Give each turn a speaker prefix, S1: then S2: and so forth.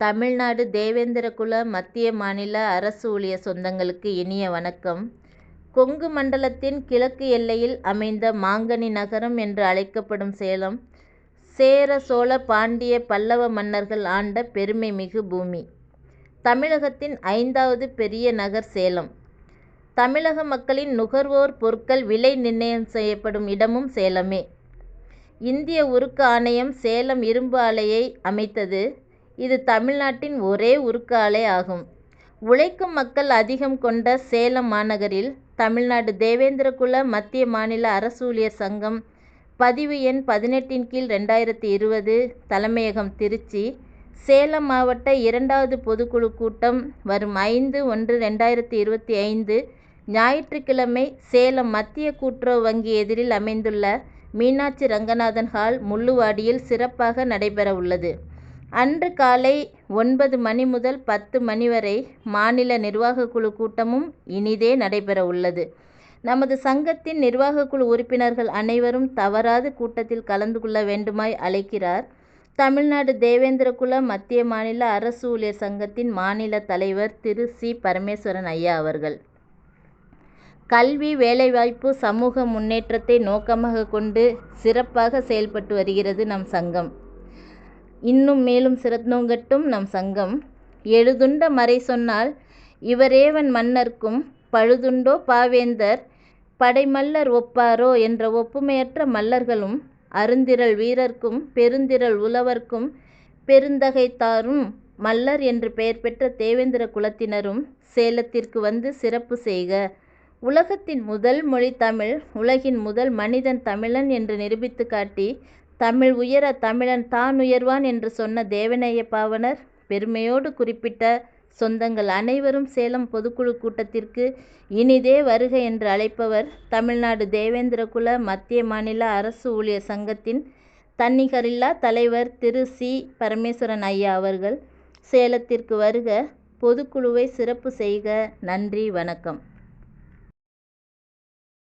S1: தமிழ்நாடு தேவேந்திரகுல மத்திய மாநில அரசு ஊழியர் சொந்தங்களுக்கு இனிய வணக்கம். கொங்கு மண்டலத்தின் கிழக்கு எல்லையில் அமைந்த மாங்கனி நகரம் என்று அழைக்கப்படும் சேலம், சேர, சோழ, பாண்டிய, பல்லவ மன்னர்கள் ஆண்ட பெருமை மிகு பூமி. தமிழகத்தின் ஐந்தாவது பெரிய நகர் சேலம். தமிழக மக்களின் நுகர்வோர் பொருட்கள் விலை நிர்ணயம் செய்யப்படும் இடமும் சேலமே. இந்திய உருக்கு ஆணையம் சேலம் இரும்பு ஆலையை அமைத்தது. இது தமிழ்நாட்டின் ஒரே உருக்காலை ஆகும். உழைக்கும் மக்கள் அதிகம் கொண்ட சேலம் மாநகரில் தமிழ்நாடு தேவேந்திரகுல மத்திய மாநில அரசு ஊழியர் சங்கம் பதிவு எண் பதினெட்டின் கீழ் இரண்டாயிரத்து இருபது, தலைமையகம் திருச்சி, சேலம் மாவட்ட இரண்டாவது பொதுக்குழு கூட்டம் வரும் ஐந்து ஒன்று இரண்டாயிரத்து இருபத்தைந்து ஞாயிற்றுக்கிழமை சேலம் மத்திய கூட்டுறவு வங்கி எதிரில் அமைந்துள்ள மீனாட்சி ரங்கநாதன் ஹால், முள்ளுவாடியில் சிறப்பாக நடைபெறவுள்ளது அன்று காலை ஒன்பது மணி முதல் பத்து மணி வரை மாநில நிர்வாகக்குழு கூட்டமும் இனிதே நடைபெற உள்ளது. நமது சங்கத்தின் நிர்வாகக்குழு உறுப்பினர்கள் அனைவரும் தவறாது கூட்டத்தில் கலந்து கொள்ள வேண்டுமாய் அழைக்கிறார், தமிழ்நாடு தேவேந்திரகுல மத்திய மாநில அரசு ஊழியர் சங்கத்தின் மாநில தலைவர் திரு. சி. பரமேஸ்வரன் ஐயா அவர்கள். கல்வி, வேலைவாய்ப்பு, சமூக முன்னேற்றத்தை நோக்கமாக கொண்டு சிறப்பாக செயல்பட்டு வருகிறது நம் சங்கம். இன்னும் மேலும் சிறந்தோங்கட்டும் நம் சங்கம். எழுதுண்ட மறை சொன்னால் இவரேவன் மன்னர்க்கும் பழுதுண்டோ பாவேந்தர் படைமல்லர் ஒப்பாரோ என்ற ஒப்புமையற்ற மல்லர்களும், அருந்திரள் வீரர்க்கும், பெருந்திரள் உழவர்க்கும் பெருந்தகைத்தாரும் மல்லர் என்று பெயர் பெற்ற தேவேந்திர குலத்தினரும் சேலத்திற்கு வந்து சிறப்பு செய்க. உலகத்தின் முதல் மொழி தமிழ், உலகின் முதல் மனிதன் தமிழன் என்று நிரூபித்து காட்டி, தமிழ் உயர தமிழன் தான் உயர்வான் என்று சொன்ன தேவநேய பாவனர் பெருமையோடு குறிப்பிட்ட சொந்தங்கள் அனைவரும் சேலம் பொதுக்குழு கூட்டத்திற்கு இனிதே வருக என்று அழைப்பவர் தமிழ்நாடு தேவேந்திரகுல மத்திய மாநில அரசு ஊழியர் சங்கத்தின் தன்னிகரில்லா தலைவர் திரு. சி. பரமேஸ்வரன் ஐயா அவர்கள். சேலத்திற்கு வருக, பொதுக்குழுவை சிறப்பு செய்க. நன்றி, வணக்கம்.